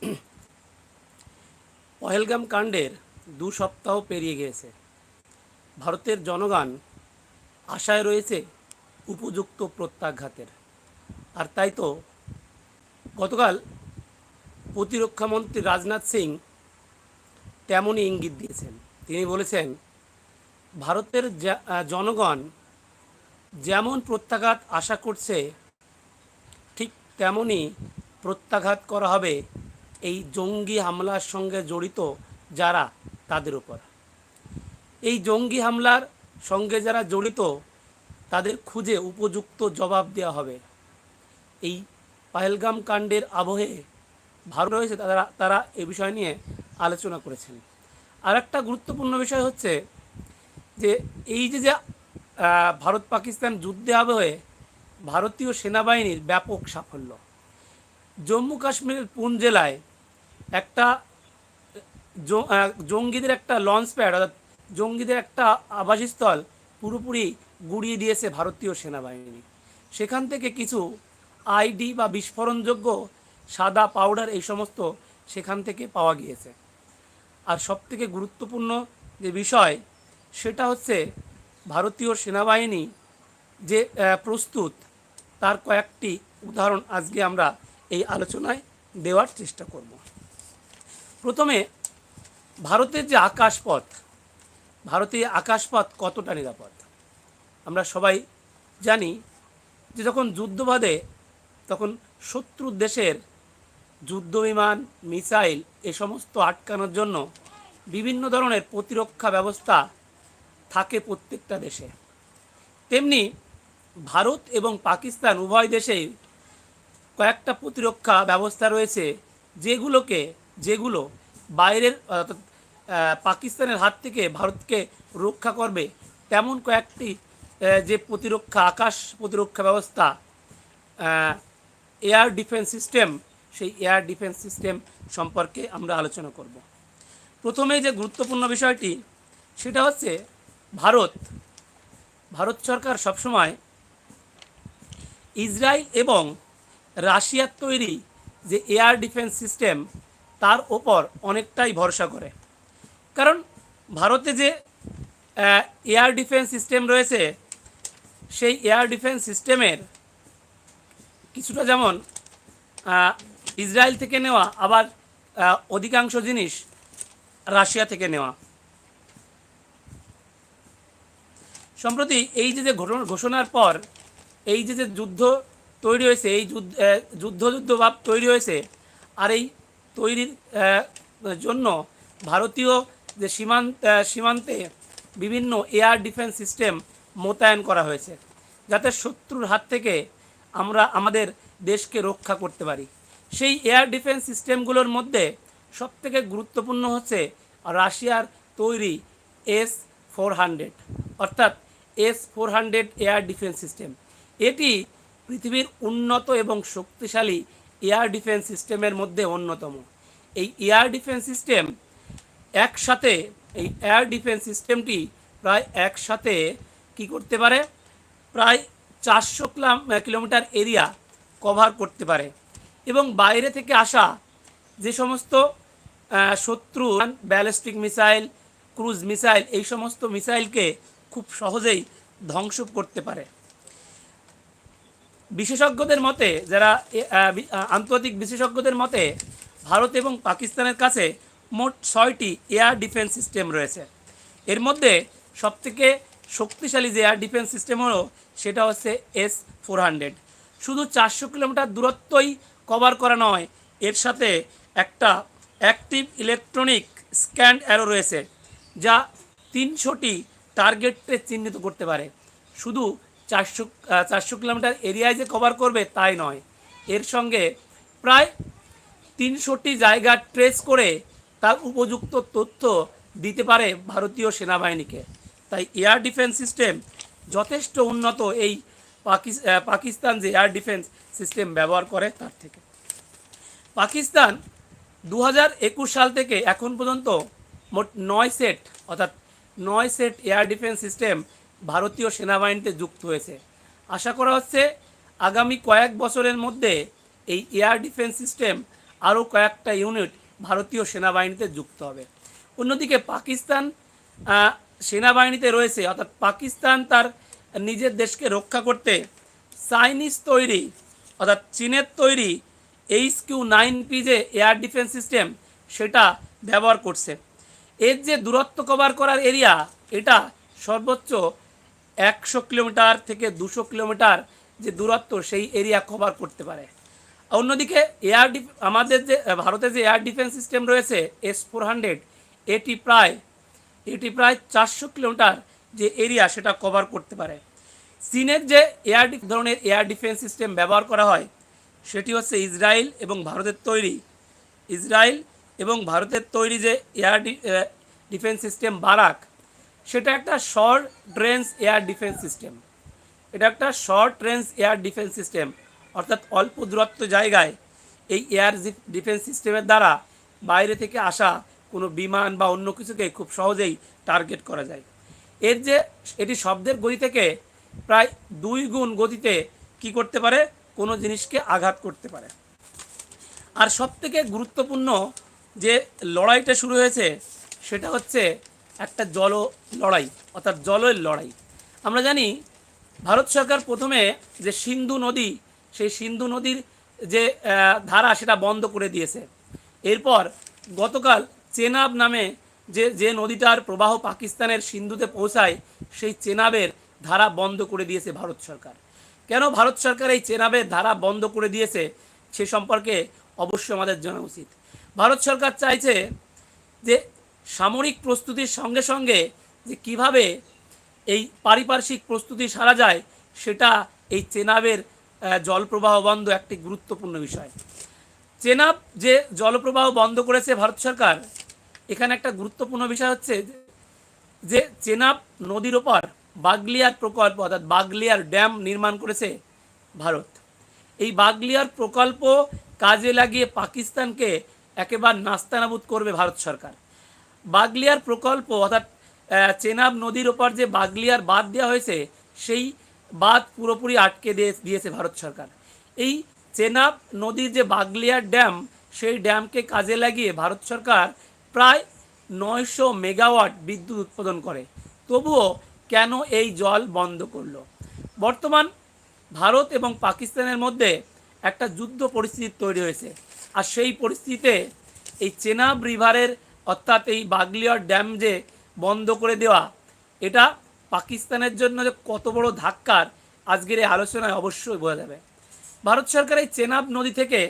পহেলগাম কাণ্ডের দু সপ্তাহ পেরিয়ে গিয়েছে। ভারতের জনগণ আশায় রয়েছে উপযুক্ত প্রত্যাঘাতের। আর তাই তো গতকাল প্রতিরক্ষামন্ত্রী রাজনাথ সিং তেমনই ইঙ্গিত দিয়েছেন। তিনি বলেছেন, ভারতের জনগণ যেমন প্রত্যাঘাত আশা করছে, ঠিক তেমনই প্রত্যাঘাত করা হবে এই জঙ্গি হামলার সঙ্গে জড়িত যারা তাদের উপর। এই জঙ্গি হামলার সঙ্গে যারা জড়িত, তাদের খুঁজে উপযুক্ত জবাব দেওয়া হবে। এই পাহেলগাম কাণ্ডের আবহে ভারত রয়েছে, তারা তারা এ বিষয় নিয়ে আলোচনা করেছেন। আর একটা গুরুত্বপূর্ণ বিষয় হচ্ছে যে, এই যে যে ভারত পাকিস্তান যুদ্ধে আবহে ভারতীয় সেনাবাহিনীর ব্যাপক সাফল্য। জম্মু কাশ্মীরের পুঞ্চ জেলায় একটা জঙ্গিদের একটা লঞ্চ প্যাড অর্থাৎ জঙ্গিদের একটা আবাসস্থল পুরোপুরি গুড়িয়ে দিয়েছে ভারতীয় সেনাবাহিনী। সেখান থেকে কিছু আইডি বা বিস্ফোরণযোগ্য সাদা পাউডার এই সমস্ত সেখান থেকে পাওয়া গিয়েছে। আর সবথেকে গুরুত্বপূর্ণ যে বিষয়, সেটা হচ্ছে ভারতীয় সেনাবাহিনী যে প্রস্তুত, তার কয়েকটি উদাহরণ আজকে আমরা এই আলোচনায় দেওয়ার চেষ্টা করব। প্রথমে ভারতের যে আকাশপথ, ভারতীয় আকাশপথ কতটা নিরাপদ? আমরা সবাই জানি যে যখন যুদ্ধ বাধে তখন শত্রু দেশের যুদ্ধ বিমান, মিসাইল এ সমস্ত আটকানোর জন্য বিভিন্ন ধরনের প্রতিরক্ষা ব্যবস্থা থাকে প্রত্যেকটা দেশে। তেমনি ভারত এবং পাকিস্তান উভয় দেশেই কয়েকটা প্রতিরক্ষা ব্যবস্থা রয়েছে যেগুলোকে যেগুলো বাইরের পাকিস্তানের হাত থেকে ভারতকে রক্ষা করবে, তেমন কয়েকটি যে প্রতিরক্ষা, আকাশ প্রতিরক্ষা ব্যবস্থা এয়ার ডিফেন্স সিস্টেম সেই এয়ার ডিফেন্স সিস্টেম সম্পর্কে আমরা আলোচনা করব। প্রথমে যে গুরুত্বপূর্ণ বিষয়টি, সেটা হচ্ছে ভারত ভারত সরকার সবসময় ইসরায়েল এবং রাশিয়ার তৈরি যে এয়ার ডিফেন্স সিস্টেম তার ওপর অনেকটাই ভরসা করে। কারণ ভারতে যে এয়ার ডিফেন্স সিস্টেম রয়েছে, সেই এয়ার ডিফেন্স সিস্টেমের কিছুটা যেমন ইসরায়েল থেকে নেওয়া, আবার অধিকাংশ জিনিস রাশিয়া থেকে নেওয়া। সম্প্রতি এই যে যে ঘটনা, ঘোষণার পর এই যে যে যুদ্ধ তৈরি হয়েছে, এই যুদ্ধ যুদ্ধ ভাব তৈরি হয়েছে, আর এই তৈরির জন্য ভারতীয় যে সীমান্ত সীমান্তে বিভিন্ন এয়ার ডিফেন্স সিস্টেম মোতায়েন করা হয়েছে, যাতে শত্রুর হাত থেকে আমরা আমাদের দেশকে রক্ষা করতে পারি। সেই এয়ার ডিফেন্স সিস্টেমগুলোর মধ্যে সবথেকে গুরুত্বপূর্ণ হচ্ছে রাশিয়ার তৈরি এস ফোর হান্ড্রেড, অর্থাৎ S four hundred air defence system. এটি পৃথিবীর উন্নত এবং শক্তিশালী এয়ার ডিফেন্স সিস্টেমের মধ্যে অন্যতম। এই এয়ার ডিফেন্স সিস্টেম একসাথে, এই এয়ার ডিফেন্স সিস্টেমটি প্রায় একসাথে কি করতে পারে? প্রায় চারশো কিলোমিটার এরিয়া কভার করতে পারে। এবং বাইরে থেকে আসা যে সমস্ত শত্রু ব্যালিস্টিক মিসাইল ক্রুজ মিসাইল এই সমস্ত মিসাইলকে খুব সহজেই ধ্বংস করতে পারে। বিশেষজ্ঞদের মতে, যারা আন্তর্জাতিক বিশেষজ্ঞদের মতে ভারত এবং পাকিস্তানের কাছে মোট ছয়টি এয়ার ডিফেন্স সিস্টেম রয়েছে। এর মধ্যে সবথেকে শক্তিশালী যে এয়ার ডিফেন্স সিস্টেম হলো, সেটা হচ্ছে এস ফোর হান্ড্রেড। শুধু চারশো কিলোমিটার দূরত্বই কভার করা নয়, এর সাথে একটা অ্যাক্টিভ ইলেকট্রনিক স্ক্যান অ্যারো রয়েছে, যা তিনশোটি টার্গেটকে চিহ্নিত করতে পারে। শুধু চারশো চারশো কিলোমিটার এরিয়ায় যে কভার করবে তাই নয়, এর সঙ্গে প্রায় তিনশোটি জায়গা ট্রেস করে তার উপযুক্ত তথ্য দিতে পারে ভারতীয় সেনাবাহিনীকে। তাই এয়ার ডিফেন্স সিস্টেম যথেষ্ট উন্নত এই পাকিস- পাকিস্তান যে এয়ার ডিফেন্স সিস্টেম ব্যবহার করে তার থেকে। পাকিস্তান দু হাজার একুশ সাল থেকে এখন পর্যন্ত মোট নয় সেট, অর্থাৎ নয় সেট এয়ার ডিফেন্স সিস্টেম ভারতীয় সেনাবাহিনীতে যুক্ত হয়েছে। আশা করা হচ্ছে আগামী কয়েক বছরের মধ্যে এই এয়ার ডিফেন্স সিস্টেম আরও কয়েকটা ইউনিট ভারতীয় সেনাবাহিনীতে যুক্ত হবে। অন্যদিকে পাকিস্তান সেনাবাহিনীতে রয়েছে, অর্থাৎ পাকিস্তান তার নিজের দেশকে রক্ষা করতে চাইনিজ তৈরি, অর্থাৎ চীনের তৈরি এইচ কিউ নাইন পি যে এয়ার ডিফেন্স সিস্টেম, সেটা ব্যবহার করছে। এর যে দূরত্ব কভার করার এরিয়া, এটা সর্বোচ্চ একশো কিলোমিটার থেকে দুশো কিলোমিটার যে দূরত্ব, সেই এরিয়া কভার করতে পারে। অন্যদিকে এয়ার আমাদের যে ভারতের যে এয়ার ডিফেন্স সিস্টেম রয়েছে এস ফোর হান্ড্রেড এটি প্রায় এটি প্রায় চারশো কিলোমিটার যে এরিয়া সেটা কভার করতে পারে। চীনের যে এয়ার ধরনের এয়ার ডিফেন্স সিস্টেম ব্যবহার করা হয়, সেটি হচ্ছে ইসরায়েল এবং ভারতের তৈরি। ইসরায়েল এবং ভারতের তৈরি যে এয়ার ডিফেন্স সিস্টেম বারাক, সেটা একটা short range air defence system. এটা একটা short range air defence system. অর্থাৎ অল্প দূরত্ব জায়গায় এই এয়ার ডিফেন্স সিস্টেমের দ্বারা বাইরে থেকে আসা কোনো বিমান বা অন্য কিছুকে খুব সহজেই টার্গেট করা যায়। এর যে এটি শব্দের গতি থেকে প্রায় দুই গুণ গতিতে কি করতে পারে? কোনো জিনিসকে আঘাত করতে পারে। আর সবথেকে গুরুত্বপূর্ণ যে লড়াইটা শুরু হয়েছে, সেটা হচ্ছে একটা জল লড়াই, অর্থাৎ জলের লড়াই। আমরা জানি ভারত সরকার প্রথমে যে সিন্ধু নদী সেই সিন্ধু নদীর যে ধারা সেটা বন্ধ করে দিয়েছে। এরপর গতকাল চেনাব নামে যে যে নদীটার প্রবাহ পাকিস্তানের সিন্ধুতে পৌঁছায়, সেই চেনাবের ধারা বন্ধ করে দিয়েছে ভারত সরকার। কেন ভারত সরকার এই চেনাবের ধারা বন্ধ করে দিয়েছে, সে সম্পর্কে অবশ্যই আমাদের জানা উচিত। ভারত সরকার চাইছে যে, সামরিক প্রস্তুতির সঙ্গে সঙ্গে যে কীভাবে এই পারিপার্শ্বিক প্রস্তুতি সারা যায়, সেটা এই চেনাবের জলপ্রবাহ বন্ধ একটি গুরুত্বপূর্ণ বিষয়। চেনাব যে জলপ্রবাহ বন্ধ করেছে ভারত সরকার, এখানে একটা গুরুত্বপূর্ণ বিষয় হচ্ছে যে চেনাব নদীর ওপর বাগলিয়ার প্রকল্প, অর্থাৎ বাগলিয়ার ড্যাম নির্মাণ করেছে ভারত। এই বাগলিয়ার প্রকল্প কাজে লাগিয়ে পাকিস্তানকে একেবারে নাস্তানাবুদ করবে ভারত সরকার। বাগলিয়ার প্রকল্প, অর্থাৎ চেনাব নদীর ওপর যে বাগলিয়ার বাঁধ দেওয়া হয়েছে, সেই বাঁধ পুরোপুরি আটকে দিয়ে দিয়েছে ভারত সরকার। এই চেনাব নদীর যে বাগলিয়ার ড্যাম, সেই ড্যামকে কাজে লাগিয়ে ভারত সরকার প্রায় নয়শো মেগাওয়াট বিদ্যুৎ উৎপাদন করে। তবুও কেন এই জল বন্ধ করল? বর্তমান ভারত এবং পাকিস্তানের মধ্যে একটা যুদ্ধ পরিস্থিতি তৈরি হয়েছে। আর সেই পরিস্থিতিতে এই চেনাব রিভারের অর্থাৎ এই বাগলিয়ার ড্যাম যে বন্ধ করে দেওয়া, এটা পাকিস্তানের জন্য যে কত বড় ধাক্কার আজকের এই আলোচনায় অবশ্যই বোঝা যাবে। ভারত সরকার এই চেনাব নদী থেকে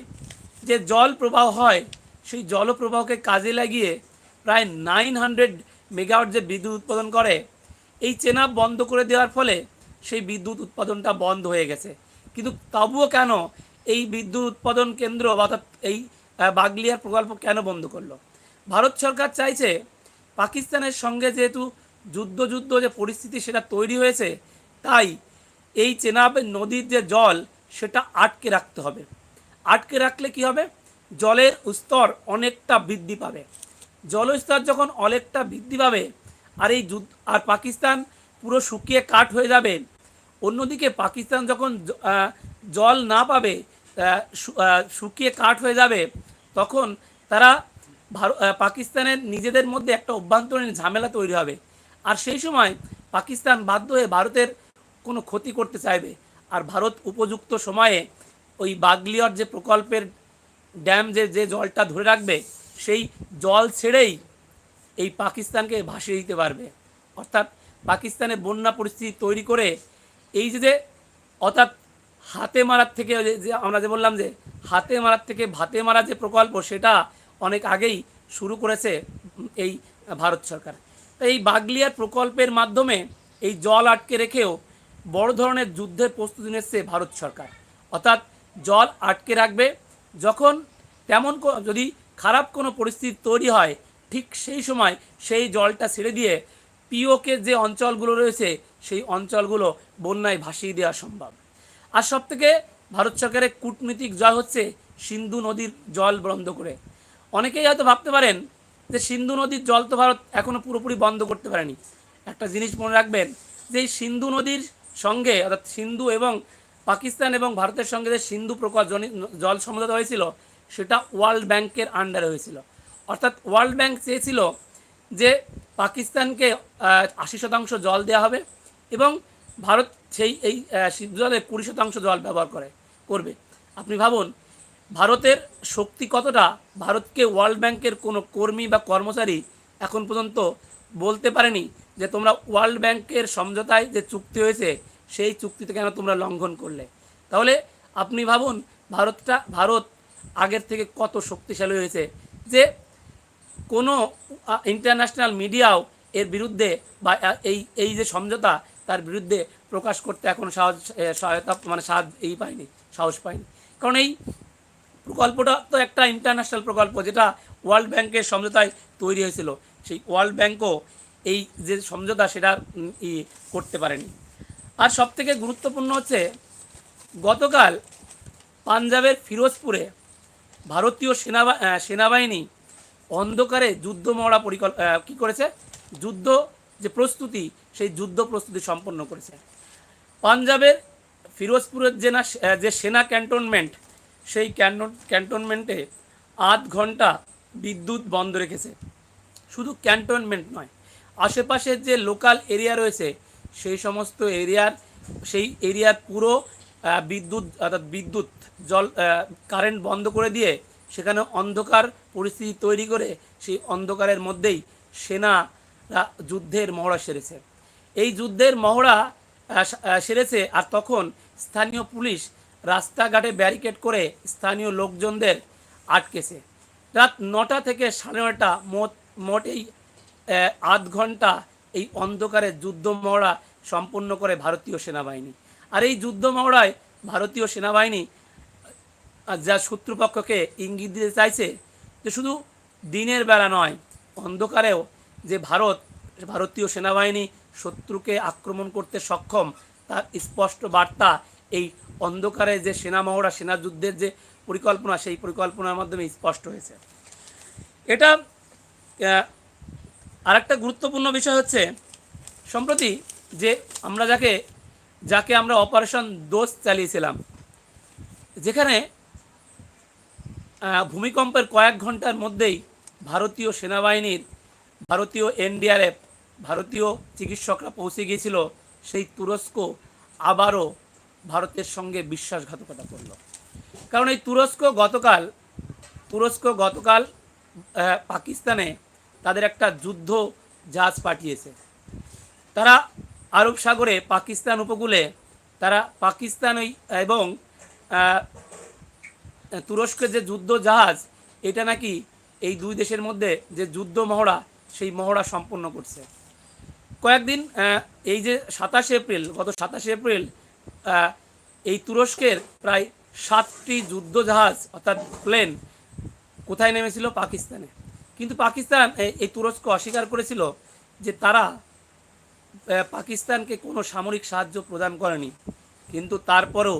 যে জল প্রবাহ হয়, সেই জলপ্রবাহকে কাজে লাগিয়ে প্রায় নাইন হান্ড্রেড মেগাওয়াট যে বিদ্যুৎ উৎপাদন করে, এই চেনাব বন্ধ করে দেওয়ার ফলে সেই বিদ্যুৎ উৎপাদনটা বন্ধ হয়ে গেছে। কিন্তু তবুও কেন এই বিদ্যুৎ উৎপাদন কেন্দ্র অর্থাৎ এই বাগলিয়ার প্রকল্প কেন বন্ধ করল? ভারত সরকার চাইছে পাকিস্তানের সঙ্গে যেহেতু যুদ্ধ যুদ্ধ যে পরিস্থিতি সেটা তৈরি হয়েছে, তাই এই চেনাব নদীর যে জল, সেটা আটকে রাখতে হবে। আটকে রাখলে কি হবে? জলের স্তর অনেকটা বৃদ্ধি পাবে। জলস্তর যখন অনেকটা বৃদ্ধি পাবে, আর এই যুদ্ধ, আর পাকিস্তান পুরো শুকিয়ে কাঠ হয়ে যাবে, অন্যদিকে পাকিস্তান যখন জল না পাবে শুকিয়ে কাঠ হয়ে যাবে, তখন তারা পাকিস্তানের নিজেদের মধ্যে একটা অভ্যন্তরীণ ঝামেলা তৈরি হবে। আর সেই সময় পাকিস্তান বাধ্য হয়ে ভারতের কোনো ক্ষতি করতে চাইবে। আর ভারত উপযুক্ত সময়ে ওই বাগলিয়র যে প্রকল্পের ড্যাম যে যে জলটা ধরে রাখবে, সেই জল ছেড়েই এই পাকিস্তানকে ভাসিয়ে দিতে পারবে। অর্থাৎ পাকিস্তানে বন্যা পরিস্থিতি তৈরি করে এই যে যে অর্থাৎ হাতে মারার থেকে যে আমরা যে বললাম যে, হাতে মারার থেকে ভাতে মারা যে প্রকল্প, সেটা অনেক আগেই শুরু করেছে এই ভারত সরকার। এই বাগলিয়ার প্রকল্পের মাধ্যমে এই জল আটকে রেখেও বড় ধরনের যুদ্ধের প্রস্তুতি নিচ্ছে ভারত সরকার। অর্থাৎ জল আটকে রাখবে, যখন তেমন যদি খারাপ কোনো পরিস্থিতি তৈরি হয়, ঠিক সেই সময় সেই জলটা ছেড়ে দিয়ে পিওকে যে অঞ্চলগুলো রয়েছে, সেই অঞ্চলগুলো বন্যায় ভাসিয়ে দেওয়া সম্ভব। আর সব থেকে ভারত সরকারের কূটনীতিক জয় হচ্ছে সিন্ধু নদীর জল বন্ধ করে। অনেকেই হয়তো ভাবতে পারেন যে সিন্ধু নদীর জল তো ভারত এখনও পুরোপুরি বন্ধ করতে পারেনি। একটা জিনিস মনে রাখবেন যে সিন্ধু নদীর সঙ্গে, অর্থাৎ সিন্ধু এবং পাকিস্তান এবং ভারতের সঙ্গে যে সিন্ধু প্রকল্প জল সমঝোতা হয়েছিল, সেটা ওয়ার্ল্ড ব্যাংকের আন্ডারে হয়েছিল। অর্থাৎ ওয়ার্ল্ড ব্যাংক চেয়েছিল যে পাকিস্তানকে আশি শতাংশ জল দেওয়া হবে এবং ভারত সেই, এই সিন্ধু জলে কুড়ি শতাংশ জল ব্যবহার করে, করবে। আপনি ভাবুন ভারতের শক্তি কতটা? ভারতকে ওয়ার্ল্ড ব্যাংকের কোনো কর্মী বা কর্মচারী এখন পর্যন্ত বলতে পারেনি যে তোমরা ওয়ার্ল্ড ব্যাংকের সমঝোতায় যে চুক্তি হয়েছে, সেই চুক্তিতে কেন তোমরা লঙ্ঘন করলে? তাহলে আপনি ভাবুন, ভারতটা, ভারত আগের থেকে কত শক্তিশালী হয়েছে যে কোনো ইন্টারন্যাশনাল মিডিয়াও এর বিরুদ্ধে বা এই এই যে সমঝোতা, তার বিরুদ্ধে প্রকাশ করতে এখন সাহস সহায়তা মানে সাহায্য এই পায়নি, সাহস পায়নি। কারণ এই প্রকল্পটা তো একটা ইন্টারন্যাশনাল প্রকল্প যেটা ওয়ার্ল্ড ব্যাংকের সমঝোতায় তৈরি হয়েছিল। সেই ওয়ার্ল্ড ব্যাংকও এই যে সমঝোতা সেটা করতে পারেনি। আর সবথেকে গুরুত্বপূর্ণ হচ্ছে গতকাল পাঞ্জাবের ফিরোজপুরে ভারতীয় আহ, সেনাবাহিনী অন্ধকারে যুদ্ধ মহড়া পরিকল্প কী করেছে? যুদ্ধ যে প্রস্তুতি সেই যুদ্ধ প্রস্তুতি সম্পন্ন করেছে। পাঞ্জাবের ফিরোজপুরের যে না যে সেনা ক্যান্টনমেন্ট সেই ক্যান্টন ক্যান্টনমেন্টে আধ ঘণ্টা বিদ্যুৎ বন্ধ রেখেছে। শুধু ক্যান্টনমেন্ট নয়, আশেপাশের যে লোকাল এরিয়া রয়েছে, সেই সমস্ত এরিয়ার সেই এরিয়ার পুরো বিদ্যুৎ, অর্থাৎ বিদ্যুৎ, জল কারেন্ট বন্ধ করে দিয়ে সেখানে অন্ধকার পরিস্থিতি তৈরি করে সেই অন্ধকারের মধ্যেই সেনারা যুদ্ধের মহড়া সেরেছে। এই যুদ্ধের মহড়া সেরেছে আর তখন স্থানীয় পুলিশ রাস্তাঘাটে ব্যারিকেড করে স্থানীয় লোকজনদের আটকেছে। রাত নটা থেকে সাড়ে নটা মোট মোট এই আধ ঘণ্টা এই অন্ধকারে যুদ্ধ মহড়া সম্পন্ন করে ভারতীয় সেনাবাহিনী। আর এই যুদ্ধ মহড়ায় ভারতীয় সেনাবাহিনী যা শত্রুপক্ষকে ইঙ্গিত দিতে চাইছে যে শুধু দিনের বেলা নয়, অন্ধকারেও যে ভারত, ভারতীয় সেনাবাহিনী শত্রুকে আক্রমণ করতে সক্ষম, তার স্পষ্ট বার্তা এই অন্ধকারে যে সেনা মহড়া সেনা যুদ্ধের যে পরিকল্পনা, সেই পরিকল্পনার মাধ্যমে স্পষ্ট হয়েছে। এটা আরেকটা গুরুত্বপূর্ণ বিষয় হচ্ছে, সম্প্রতি যে আমরা যাকে যাকে আমরা অপারেশন দোষ চালিয়েছিলাম, যেখানে ভূমিকম্পের কয়েক ঘণ্টার মধ্যেই ভারতীয় সেনাবাহিনীর, ভারতীয় এনডিআরএফ, ভারতীয় চিকিৎসকরা পৌঁছে গিয়েছিল, সেই তুরস্ক আবারও ভারতের সঙ্গে বিশ্বাসঘাতকতা করল। কারণ এই তুরস্ক গতকাল তুরস্ক গতকাল পাকিস্তানে তাদের একটা যুদ্ধ জাহাজ পাঠিয়েছে। তারা আরব সাগরে পাকিস্তান উপকূলে, তারা পাকিস্তান এবং তুরস্কের যে যুদ্ধ জাহাজ, এটা নাকি এই দুই দেশের মধ্যে যে যুদ্ধ মহড়া, সেই মহড়া সম্পন্ন করছে। কয়েকদিন এই যে সাতাশে এপ্রিল, গত সাতাশে এপ্রিল এই তুরস্কের প্রায় সাতটি যুদ্ধ জাহাজ অর্থাৎ প্লেন, কোথায় নেমেছিল? পাকিস্তানে। কিন্তু পাকিস্তান এই তুরস্ক অস্বীকার করেছিল যে তারা পাকিস্তানকে কোনো সামরিক সাহায্য প্রদান করেনি। কিন্তু তারপরেও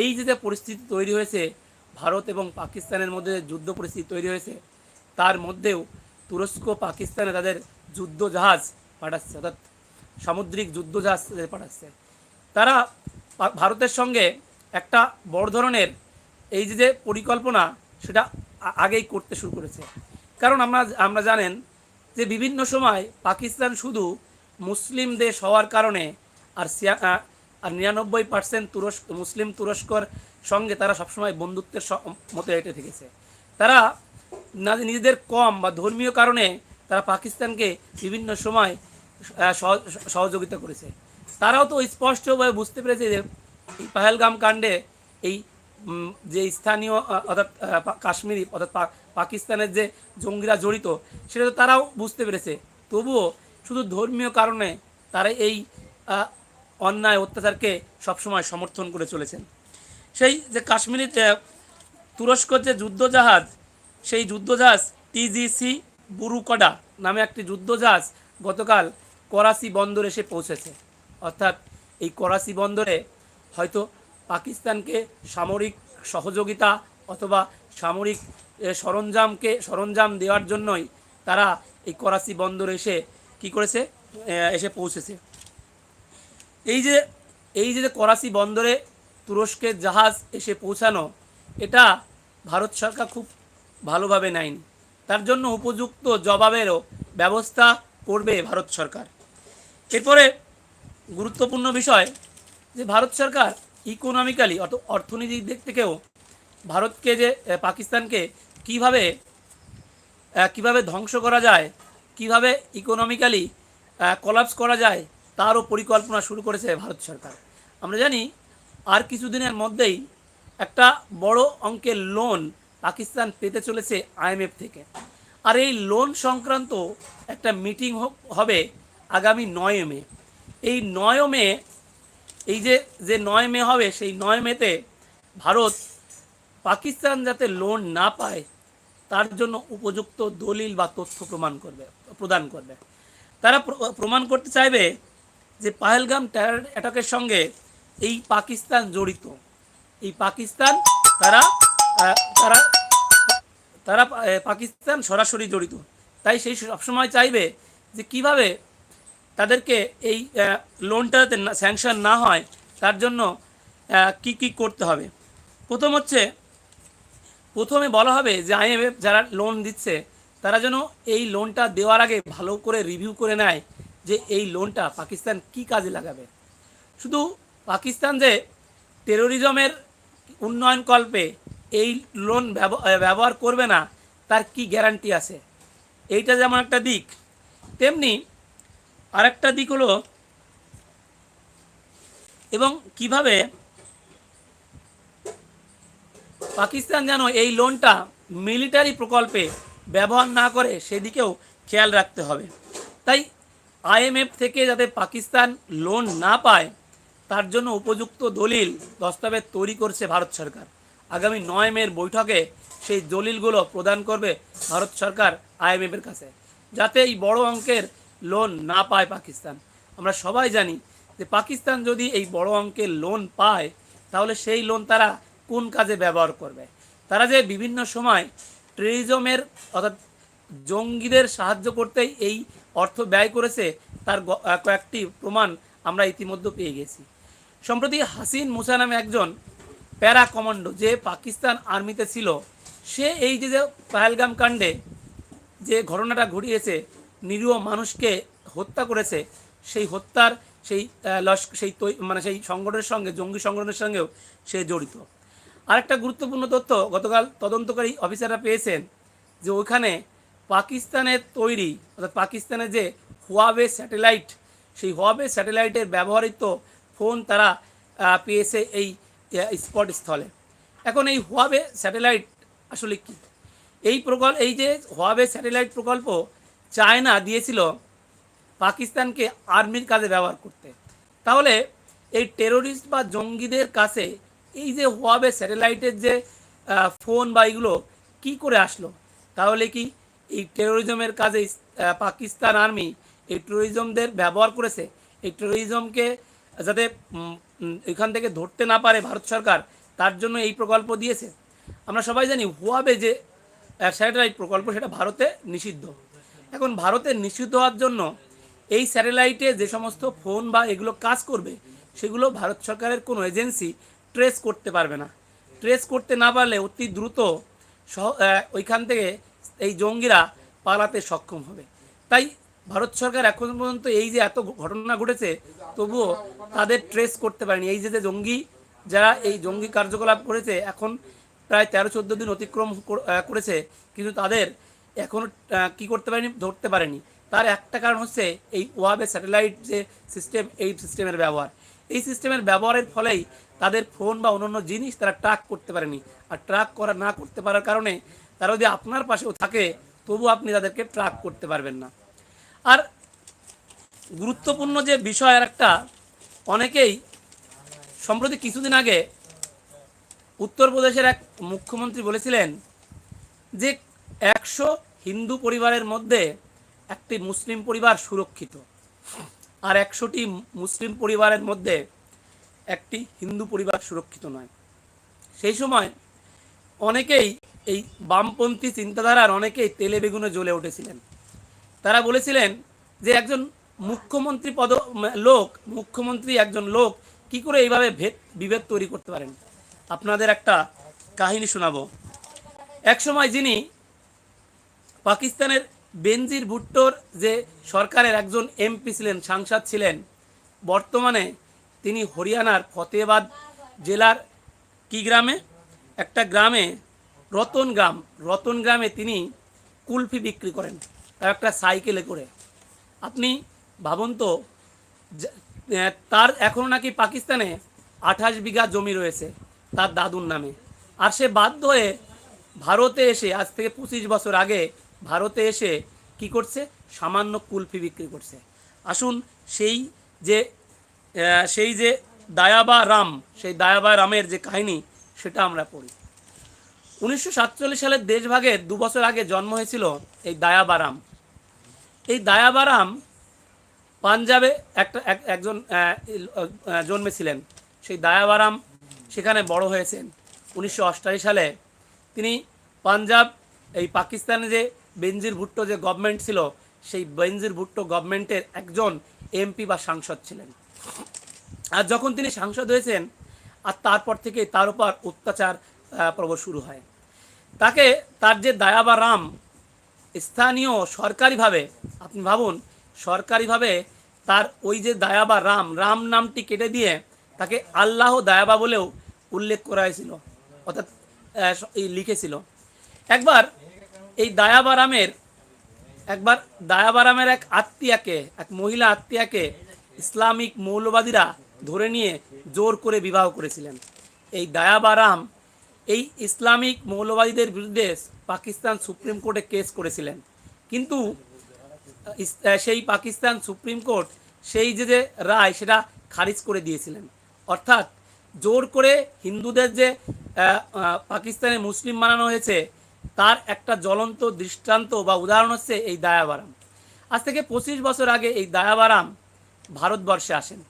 এই যে যে পরিস্থিতি তৈরি হয়েছে, ভারত এবং পাকিস্তানের মধ্যে যুদ্ধ পরিস্থিতি তৈরি হয়েছে, তার মধ্যেও তুরস্ক, পাকিস্তানে তাদের যুদ্ধ জাহাজ পাঠাচ্ছে, অর্থাৎ সামুদ্রিক যুদ্ধ জাহাজ পাঠাচ্ছে। তারা ভারতের সঙ্গে একটা বড় ধরনের এই যে যে পরিকল্পনা, সেটা আগেই করতে শুরু করেছে। কারণ আমরা আমরা জানেন যে বিভিন্ন সময় পাকিস্তান শুধু মুসলিম দেশ হওয়ার কারণে আর আর নিরানব্বই পার্সেন্ট তুরস্ক, মুসলিম তুরস্কর সঙ্গে তারা সবসময় বন্ধুত্বের মতো হেঁটে থেকেছে। তারা না, নিজেদের কম বা ধর্মীয় কারণে তারা পাকিস্তানকে বিভিন্ন সময় সহযোগিতা করেছে। তারাও তো স্পষ্টভাবে বুঝতে পেরেছে যে এই পাহেলগাম কাণ্ডে এই যে স্থানীয় অর্থাৎ কাশ্মীরি অর্থাৎ পাকিস্তানের যে জঙ্গিরা জড়িত সেটা তো তারাও বুঝতে পেরেছে। তবুও শুধু ধর্মীয় কারণে তারা এই অন্যায় অত্যাচারকে সবসময় সমর্থন করে চলেছেন। সেই যে কাশ্মীরি আহ, তুরস্কর যে যুদ্ধজাহাজ সেই যুদ্ধজাহাজ টিজিসি বুরুকডা নামে একটি যুদ্ধজাহাজ গতকাল করাচি বন্দরে এসে পৌঁছেছে। অর্থাৎ এই করাচি বন্দরে হয়তো পাকিস্তানকে সামরিক সহযোগিতা অথবা সামরিক সরঞ্জামকে, সরঞ্জাম দেওয়ার জন্যই তারা এই করাচি বন্দরে এসে কি করেছে? এসে পৌঁছেছে। এই যে এই যে করাচি বন্দরে তুরস্কের জাহাজ এসে পৌঁছানো, এটা ভারত সরকার খুব ভালোভাবে নেয়নি। তার জন্য উপযুক্ত জবাবেরও ব্যবস্থা করবে ভারত সরকার। এরপরে গুরুত্বপূর্ণ বিষয় যে ভারত সরকার ইকোনমিক্যালি অত অর্থনৈতিক দিক থেকেও ভারতকে যে পাকিস্তানকে কীভাবে কীভাবে ধ্বংস করা যায়, কীভাবে ইকোনমিক্যালি কলাপস করা যায় তারও পরিকল্পনা শুরু করেছে ভারত সরকার। আমরা জানি আর কিছুদিনের মধ্যেই একটা বড় অঙ্কের লোন পাকিস্তান পেতে চলেছে আইএমএফ থেকে। আর এই লোন সংক্রান্ত একটা মিটিং হবে আগামী নয় মে। এই নয় মে, এই যে যে নয় মে হবে, সেই নয় মেতে ভারত পাকিস্তান যাতে লোন না পায়, তার জন্য উপযুক্ত দলিল বা তথ্য প্রমাণ করবে, প্রদান করবে। তারা প্রমাণ করতে চাইবে যে পাহেলগাম টেরর অ্যাটাকের সঙ্গে এই পাকিস্তান জড়িত। এই পাকিস্তান তারা তারা তারা পাকিস্তান সরাসরি জড়িত। তাই সেই সবসময় চাইবে যে কীভাবে তাদেরকে এই আহ, লোনটা যাতে স্যাংশন না হয় তার জন্য কি কি করতে হবে? প্রথম হচ্ছে প্রথমে বলা হবে যে আইএমএফ যারা লোন দিচ্ছে তারা যেন এই লোনটা দেওয়ার আগে ভালো করে রিভিউ করে নেয় যে এই লোনটা পাকিস্তান কি কাজে লাগাবে। শুধু পাকিস্তান যে টেরোরিজমের উন্নয়ন কল্পে এই লোন ব্যব- ব্যবহার করবে না তার কি গ্যারান্টি আছে? এইটা যেমন একটা দিক তেমনি আরেকটা দিক হলো, এবং কীভাবে পাকিস্তান যেন এই লোনটা মিলিটারি প্রকল্পে ব্যবহার না করে সেদিকেও খেয়াল রাখতে হবে। তাই আইএমএফ থেকে যাতে পাকিস্তান লোন না পায়, তার জন্য উপযুক্ত দলিল দস্তাবেজ তৈরি করছে ভারত সরকার। আগামী নয় মের বৈঠকে সেই দলিলগুলো প্রদান করবে ভারত সরকার আইএমএফের কাছে। যাতে এই বড় অঙ্কের লোন না পায় পাকিস্তান। আমরা সবাই জানি যে পাকিস্তান যদি এই বড় অঙ্কের লোন পায়, তাহলে সেই লোন তারা কোন কাজে ব্যবহার করবে? তারা যে বিভিন্ন সময় টেরিজমের অর্থাৎ জঙ্গিদের সাহায্য করতেই এই অর্থ ব্যয় করেছে, তার কয়েকটি প্রমাণ আমরা ইতিমধ্যে পেয়ে গেছি। সম্প্রতি হাসিন মুসা নামে একজন প্যারা কমান্ডো যে পাকিস্তান আর্মিতে ছিল, সে এই যে পাহেলগাম কাণ্ডে যে ঘটনাটা ঘটিয়েছে নিরীহ মানুষকে হত্যা করেছে, সেই হত্যার সেই লস্ক সেই মানে সেই সংগঠনের সঙ্গে, জঙ্গি সংগঠনের সঙ্গেও সে জড়িত। আরেকটা গুরুত্বপূর্ণ তথ্য, গতকাল তদন্তকারী অফিসাররা পেয়েছেন যে ওইখানে পাকিস্তানের তৈরি, অর্থাৎ পাকিস্তানের যে হুয়াবে স্যাটেলাইট সেই হুয়াবে স্যাটেলাইটের ব্যবহৃত ফোন তারা পেয়েছে এই স্পট স্থলে। এখন এই হুয়াবে স্যাটেলাইট আসলে কি? এই প্রকল্প এই যে হুয়াবে স্যাটেলাইট প্রকল্প চায়না দিয়েছিল পাকিস্তানকে আর্মির কাজে ব্যবহার করতে। তাহলে এই টেরোরিস্ট বা জঙ্গিদের কাছে এই যে হোয়াবে স্যাটেলাইটের যে ফোন বা এগুলো কী করে আসলো? তাহলে কি এই টেরোরিজমের কাজে পাকিস্তান আর্মি এই টেরোরিজমদের ব্যবহার করেছে? এই টেরোরিজমকে যাতে এখান থেকে ধরতে না পারে ভারত সরকার, তার জন্য এই প্রকল্প দিয়েছে। আমরা সবাই জানি হুয়াবে যে স্যাটেলাইট প্রকল্প সেটা ভারতে নিষিদ্ধ। এখন ভারতে নিষিদ্ধ হওয়ার জন্য এই স্যাটেলাইটে যে সমস্ত ফোন বা এগুলো কাজ করবে, সেগুলো ভারত সরকারের কোনো এজেন্সি ট্রেস করতে পারবে না। ট্রেস করতে না পারলে অতি দ্রুত ওইখান থেকে এই জঙ্গিরা পালাতে সক্ষম হবে। তাই ভারত সরকার এখন পর্যন্ত এই যে এত ঘটনা ঘটেছে, তবুও তাদের ট্রেস করতে পারেনি। এই যে যে জঙ্গি যারা এই জঙ্গি কার্যকলাপ করেছে, এখন প্রায় তেরো চোদ্দ দিন অতিক্রম করেছে, কিন্তু তাদের এখনও কি করতে পারেনি, ধরতে পারেনি। তার একটা কারণ হচ্ছে এই ওয়াবে স্যাটেলাইট যে সিস্টেম এই সিস্টেমের ব্যবহার। এই সিস্টেমের ব্যবহারের ফলেই তাদের ফোন বা অন্যান্য জিনিস তারা ট্র্যাক করতে পারেনি। আর ট্র্যাক করা, না করতে পারার কারণে তারা যদি আপনার পাশেও থাকে, তবু আপনি তাদেরকে ট্র্যাক করতে পারবেন না। আর গুরুত্বপূর্ণ যে বিষয় আর একটা, অনেকেই সম্প্রতি কিছুদিন আগে উত্তরপ্রদেশের এক মুখ্যমন্ত্রী বলেছিলেন যে একশো হিন্দু পরিবারের মধ্যে একটি মুসলিম পরিবার সুরক্ষিত। আর একশোটি মুসলিম পরিবারের মধ্যে একটি হিন্দু পরিবার সুরক্ষিত নয়। সেই সময় অনেকেই এই বামপন্থী চিন্তাধারার অনেকেই তেলে বেগুনে জ্বলে উঠেছিলেন। তারা বলেছিলেন যে একজন মুখ্যমন্ত্রী পদ, লোক, মুখ্যমন্ত্রী একজন লোক কি করে এইভাবে ভেদ, বিভেদ তৈরি করতে পারেন? আপনাদের একটা কাহিনী শোনাবো। একসময় যিনি পাকিস্তানের বেনজির ভুট্টোর যে সরকারের একজন এমপি ছিলেন, সাংসদ ছিলেন, বর্তমানে তিনি হরিয়ানার ফতেহাবাদ জেলার কি গ্রামে? একটা গ্রামে, রতন গ্রাম। রতন গ্রামে তিনি কুলফি বিক্রি করেন তার একটা সাইকেলে করে। আপনি ভাবুন তো তার এখনও নাকি পাকিস্তানে আঠাশ বিঘা জমি রয়েছে তার দাদুর নামে। আর সে বাধ্য হয়ে ভারতে এসে আজ থেকে পঁচিশ বছর আগে ভারতে এসে কি করছে? সামান্য কুলফি বিক্রি করছে। আসুন সেই যে সেই যে দায়াবা রাম, সেই দায়াবা রামের যে কাহিনী, সেটা আমরা পড়ি। উনিশশো সাতচল্লিশ সালের দেশভাগের দু বছর আগে জন্ম হয়েছিল এই দায়াবারাম এই দায়াবারাম পাঞ্জাবে একটা, এক- একজন জন্মেছিলেন। সেই দায়াবারাম সেখানে বড় হয়েছেন। উনিশশো সালে তিনি পাঞ্জাব, এই পাকিস্তানে যে বেনজির ভুট্টো যে গভর্নমেন্ট ছিল সেই বেনজির ভুট্টো গভর্নমেন্টের একজন এমপি বা সাংসদ ছিলেন। আর যখন তিনি সাংসদ হয়েছেন আর তারপর থেকে তার উপর অত্যাচার আহ, পর্ব শুরু হয়। তাকে তার যে দায়াবা রাম স্থানীয় সরকারিভাবে আপনি ভাবুন সরকারিভাবে তার ওই যে দায়াবা রাম রাম নামটি কেটে দিয়ে তাকে আল্লাহ দায়াবা বলেও উল্লেখ করা হয়েছিল। অর্থাৎ লিখেছিল। একবার এই দায়াবারামের, একবার দায়াবারামের এক আত্মীয়াকে, এক মহিলা আত্মীয়াকে ইসলামিক মৌলবাদীরা ধরে নিয়ে জোর করে বিবাহ করেছিলেন। এই দায়াবারাম এই ইসলামিক মৌলবাদীদের বিরুদ্ধে পাকিস্তান সুপ্রিম কোর্টে কেস করেছিলেন। কিন্তু সেই পাকিস্তান সুপ্রিম কোর্ট সেই যে যে রায় সেটা খারিজ করে দিয়েছিলেন। অর্থাৎ জোর করে হিন্দুদের যে পাকিস্তানে মুসলিম বানানো হয়েছে তার একটা জ্বলন্ত দৃষ্টান্ত বা উদাহরণ হচ্ছে এই দায়াবারাম। আজ থেকে পঁচিশ বছর আগে এই দায়াবারাম ভারতবর্ষে আসেন।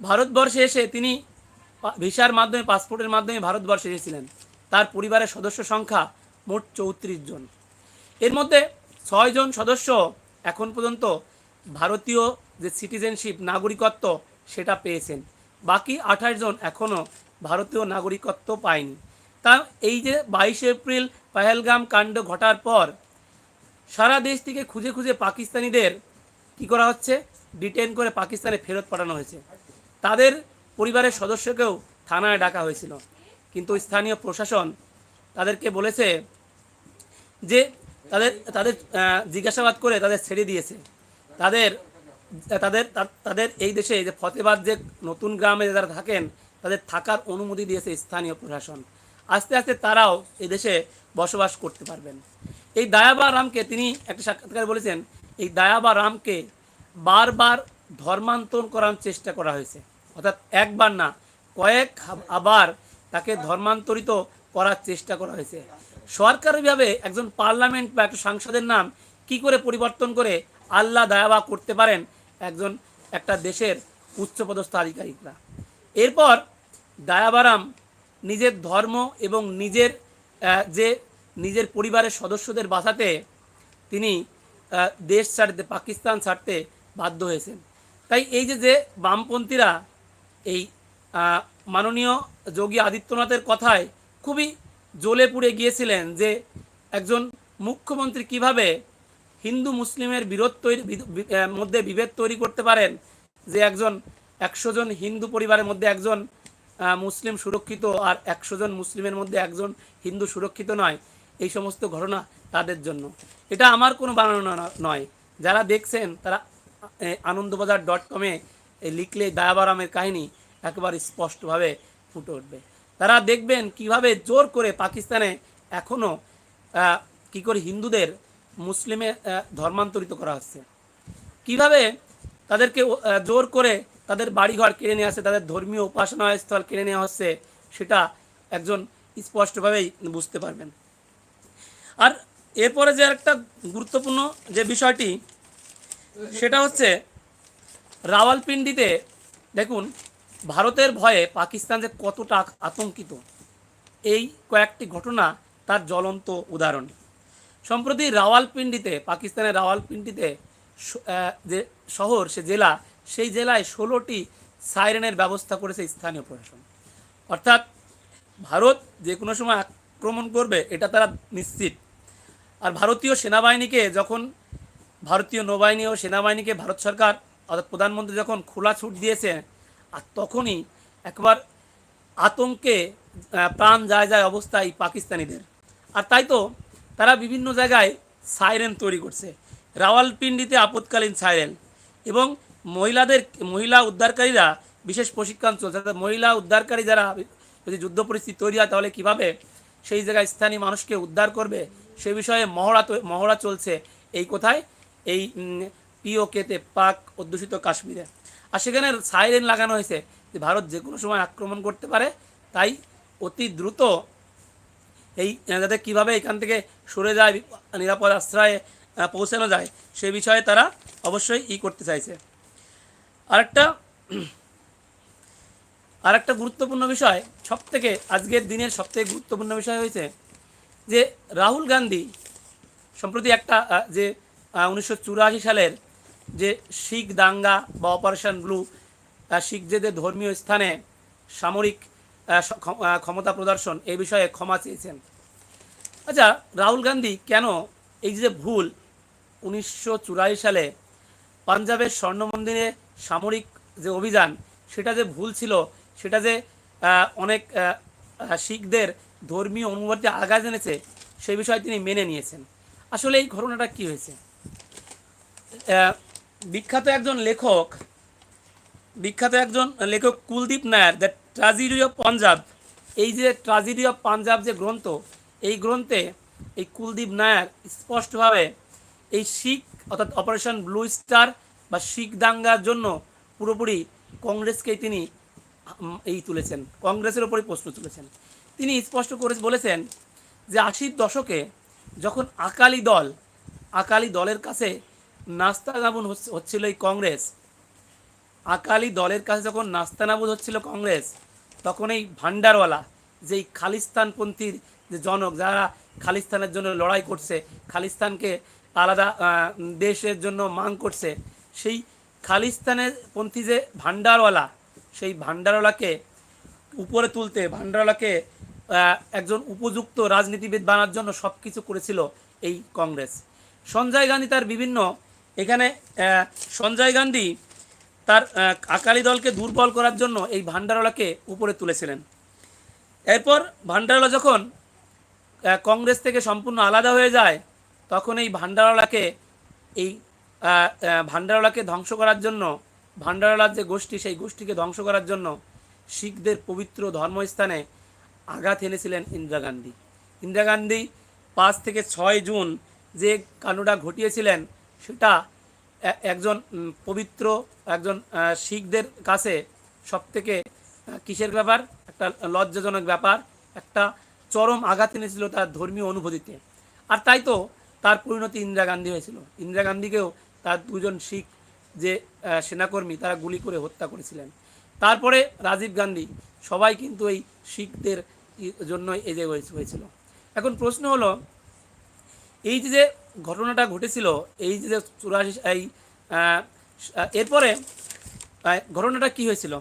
ভারতবর্ষে এসে তিনি ভিসার মাধ্যমে, পাসপোর্টের মাধ্যমে ভারতবর্ষে এসেছিলেন। তার পরিবারের সদস্য সংখ্যা মোট চৌত্রিশ জন। এর মধ্যে ছয়জন সদস্য এখন পর্যন্ত ভারতীয় যে সিটিজেনশিপ নাগরিকত্ব, সেটা পেয়েছেন। বাকি আঠাশ জন এখনও ভারতীয় নাগরিকত্ব পায়নি। তা এই যে বাইশে এপ্রিল পাহেলগাম কাণ্ড ঘটার পর সারা দেশ থেকে খুঁজে খুঁজে পাকিস্তানিদের কি করা হচ্ছে? ডিটেন করে পাকিস্তানে ফেরত পাঠানো হয়েছে। তাদের পরিবারের সদস্যকেও থানায় ডাকা হয়েছিল। কিন্তু স্থানীয় প্রশাসন তাদেরকে বলেছে যে তাদের তাদের জিজ্ঞাসাবাদ করে তাদের ছেড়ে দিয়েছে। তাদের তাদের তাদের এই দেশে যে ফতেবাদ যে নতুন গ্রামে যারা থাকেন, তাদের থাকার অনুমতি দিয়েছে স্থানীয় প্রশাসন। আস্তে আস্তে তারাও এই দেশে বসবাস করতে পারবেন। এই দায়াবা রামকে তিনি একটা সাক্ষাৎকার বলেছেন, এই দায়াবা রামকে বারবার ধর্মান্তর করার চেষ্টা করা হয়েছে। অর্থাৎ একবার না, কয়েক আবার তাকে ধর্মান্তরিত করার চেষ্টা করা হয়েছে। সরকারিভাবে একজন পার্লামেন্ট বা একটা সাংসদের নাম কি করে পরিবর্তন করে আল্লাহ দায়াবা করতে পারেন একজন একটা দেশের উচ্চপদস্থ আধিকারিকরা। এরপর দায়াবারাম নিজের ধর্ম এবং নিজের যে নিজের পরিবারের সদস্যদের বাঁচাতে তিনি দেশ ছাড়তে, পাকিস্তান ছাড়তে বাধ্য হয়েছেন। তাই এই যে যে বামপন্থীরা এই মাননীয় যোগী আদিত্যনাথের কথায় খুবই জ্বলে পুড়ে গিয়েছিলেন যে একজন মুখ্যমন্ত্রী কীভাবে হিন্দু মুসলিমের বিরোধ তৈরি মধ্যে বিভেদ তৈরি করতে পারেন, যে একজন একশো জন হিন্দু পরিবারের মধ্যে একজন মুসলিম সুরক্ষিত আর একশো জন মুসলিমের মধ্যে একজন হিন্দু সুরক্ষিত নয়। এই সমস্ত ঘটনা তাদের জন্য। এটা আমার কোনো বানানো নয়। যারা দেখছেন, তারা আনন্দবাজার ডট কমে লিখলে দায়াবারামের কাহিনী একেবারে স্পষ্টভাবে ফুটে উঠবে। তারা দেখবেন কীভাবে জোর করে পাকিস্তানে এখনও কি করে হিন্দুদের মুসলিমে ধর্মান্তরিত করা হচ্ছে। কীভাবে তাদেরকে জোর করে তাদের বাড়িঘর কেড়ে নেওয়া হচ্ছে তাদের ধর্মীয় উপাসনা স্থল কেড়ে নেওয়া হচ্ছে, সেটা একজন স্পষ্টভাবেই বুঝতে পারবেন। আর এরপরে যে একটা গুরুত্বপূর্ণ যে বিষয়টি, সেটা হচ্ছে রাওয়ালপিন্ডিতে দেখুন, ভারতের ভয়ে পাকিস্তান যে কতটা আতঙ্কিত, এই কয়েকটি ঘটনা তার জ্বলন্ত উদাহরণ। সম্প্রতি রাওয়ালপিন্ডিতে, পাকিস্তানের রাওয়ালপিন্ডিতে যে শহর, সে জেলা সেই জেলায় ষোলোটি সাইরেনের ব্যবস্থা করেছে স্থানীয় প্রশাসন। অর্থাৎ ভারত যে কোনো সময় আক্রমণ করবে, এটা তারা নিশ্চিত। আর ভারতীয় সেনাবাহিনীকে যখন, ভারতীয় নৌবাহিনী ও সেনাবাহিনীকে ভারত সরকার, অর্থাৎ প্রধানমন্ত্রী যখন খোলা ছুট দিয়েছে, আর তখনই একবার আতঙ্কে প্রাণ যায় যায় অবস্থা এই পাকিস্তানিদের। আর তাই তো তারা বিভিন্ন জায়গায় সাইরেন তৈরি করছে। রাওয়ালপিন্ডিতে আপৎকালীন সাইরেন এবং মহিলাদের, মহিলা উদ্ধারকারীরা বিশেষ প্রশিক্ষণ চলছে। অর্থাৎ মহিলা উদ্ধারকারী যারা যদি যুদ্ধ পরিস্থিতি তৈরি হয়, তাহলে কীভাবে সেই জায়গায় স্থানীয় মানুষকে উদ্ধার করবে? সে বিষয়ে মহড়া মহড়া চলছে এই কোথায়? এই পিওকেতে পাক অধ্যুষিত কাশ্মীরে। আর সেখানে সাইরেন লাগানো হয়েছে যে ভারত যে কোনো সময় আক্রমণ করতে পারে, তাই অতি দ্রুত এই, যাতে কীভাবে এখান থেকে সরে যায়, নিরাপদ আশ্রয়ে পৌঁছানো যায়, সে বিষয়ে তারা অবশ্যই ই করতে চাইছে। আরেকটা আরেকটা গুরুত্বপূর্ণ বিষয় সব থেকে আজকের দিনের সব থেকে গুরুত্বপূর্ণ বিষয় হয়েছে যে রাহুল গান্ধী সম্প্রতি একটা যে উনিশশো চুরাশি সালের যে শিখ দাঙ্গা বা অপারেশন ব্লু শিখদের ধর্মীয় স্থানে সামরিক ক্ষমতা প্রদর্শন এই বিষয়ে ক্ষমা চেয়েছেন। আচ্ছা রাহুল গান্ধী কেন এই যে ভুল উনিশশো চুরাশি সালে পাঞ্জাবের স্বর্ণ মন্দিরে সামরিক যে অভিযান, সেটা যে ভুল ছিল, সেটা যে অনেক শিখদের ধর্মীয় অনুভূতি আঘাত জেনেছে সেই বিষয়ে তিনি মেনে নিয়েছেন। আসলে এই ঘটনাটা কি হয়েছে? বিখ্যাত একজন লেখক, বিখ্যাত একজন লেখক Kuldip Nayar, the tragedy of Punjab. এই যে ট্রাজেডি অফ পাঞ্জাব যে গ্রন্থ, এই গ্রন্থে এই কুলদীপ নায়ার স্পষ্টভাবে এই শিখ, অর্থাৎ অপারেশন ব্লু স্টার বা শিখ দাঙ্গার জন্য পুরোপুরি কংগ্রেসকেই তিনি এই তুলেছেন। কংগ্রেসের ওপরে প্রশ্ন তুলেছেন। তিনি স্পষ্ট করে বলেছেন যে আশির দশকে যখন আকালি দল, আকালি দলের কাছে নাস্তানাবুন হচ্ছে- হচ্ছিল এই কংগ্রেস, আকালি দলের কাছে যখন নাস্তানাবুদ হচ্ছিল কংগ্রেস, তখন এই ভান্ডারওয়ালা যেই খালিস্তানপন্থীর যে জনক, যারা খালিস্তানের জন্য লড়াই করছে, খালিস্তানকে আলাদা দেশের জন্য মাং করছে সেই খালিস্তানের পন্থী যে ভান্ডারওয়ালা সেই ভান্ডারওয়ালাকে উপরে তুলতে ভান্ডারওয়ালাকে একজন উপযুক্ত রাজনীতিবিদ বানার জন্য সব কিছু করেছিল এই কংগ্রেস। সঞ্জয় গান্ধী তার বিভিন্ন, এখানে সঞ্জয় গান্ধী তার আকালি দলকে দুর্বল করার জন্য এই ভান্ডারওয়ালাকে উপরে তুলেছিলেন। এরপর ভান্ডারওয়ালা যখন কংগ্রেস থেকে সম্পূর্ণ আলাদা হয়ে যায়, তখন এই ভান্ডারওয়ালাকে এই ভান্ডারওয়ালাকে ধ্বংস করার জন্য ভান্ডারওয়ালার যে গোষ্ঠী, সেই গোষ্ঠীকে ধ্বংস করার জন্য শিখদের পবিত্র ধর্মস্থানে আঘাত এনেছিলেন ইন্দিরা গান্ধী। ইন্দিরা গান্ধী পাঁচ থেকে ছয় জুন যে কাণ্ডটা ঘটিয়েছিলেন, সেটা একজন পবিত্র, একজন শিখদের কাছে সব থেকে কিসের ব্যাপার? একটা লজ্জাজনক ব্যাপার, একটা চরম আঘাত এনেছিল তার ধর্মীয় অনুভূতিতে। আর তাই তো তার পরিণতি ইন্দিরা গান্ধী হয়েছিল। ইন্দিরা গান্ধীকেও তার দুজন শিখ যে সেনাকর্মী, তারা গুলি করে হত্যা করেছিলেন। তারপরে রাজীব গান্ধী, সবাই কিন্তু এই শিখদের জন্য যে হয়েছিল। এখন প্রশ্ন হলো, এই যে ঘটনাটা ঘটেছিল, এই যে চুরাশি, এই এরপরে ঘটনাটা কি হয়েছিল?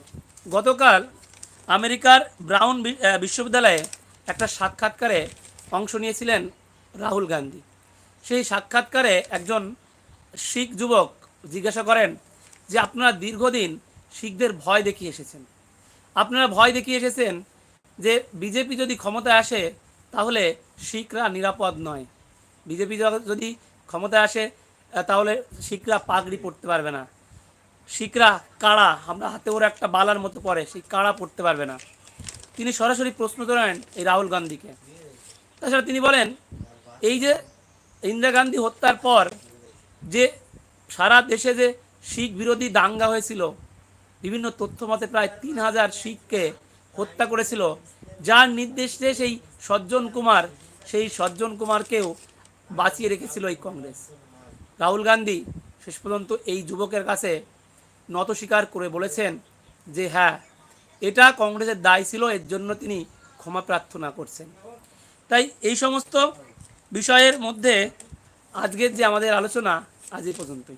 গতকাল আমেরিকার ব্রাউন বিশ্ববিদ্যালয়ে একটা সাক্ষাৎকারে অংশ নিয়েছিলেন রাহুল গান্ধী। সেই সাক্ষাৎকারে একজন শিখ যুবক জিজ্ঞাসা করেন যে আপনারা দীর্ঘদিন শিখদের ভয় দেখিয়ে এসেছেন। আপনারা ভয় দেখিয়ে এসেছেন যে বিজেপি যদি ক্ষমতায় আসে তাহলে শিখরা নিরাপদ নয়। বিজেপি যদি ক্ষমতায় আসে তাহলে শিখরা পাগড়ি পড়তে পারবে না। শিখরা কাড়া, আমরা হাতে ওরা একটা বালার মতো পড়ে সেই কাড়া পড়তে পারবে না। তিনি সরাসরি প্রশ্ন তোলেন এই রাহুল গান্ধীকে। তাছাড়া তিনি বলেন, এই যে ইন্দিরা গান্ধী হত্যার পর যে সারা দেশে যে শিখ বিরোধী দাঙ্গা হয়েছিল, বিভিন্ন তথ্য মতে প্রায় তিন হাজার শিখকে হত্যা করেছিল, যার নির্দেশে সেই সজ্জন কুমার, সেই সজ্জন কুমারকেও বাঁচিয়ে রেখেছিল এই কংগ্রেস। রাহুল গান্ধী শেষ পর্যন্ত এই যুবকের কাছে নত স্বীকার করে বলেছেন যে হ্যাঁ এটা কংগ্রেসের দায় ছিল, এর জন্য তিনি ক্ষমা প্রার্থনা করছেন। তাই এই সমস্ত বিষয়ের মধ্যে আজকের যে আমাদের আলোচনা আজ এই পর্যন্তই।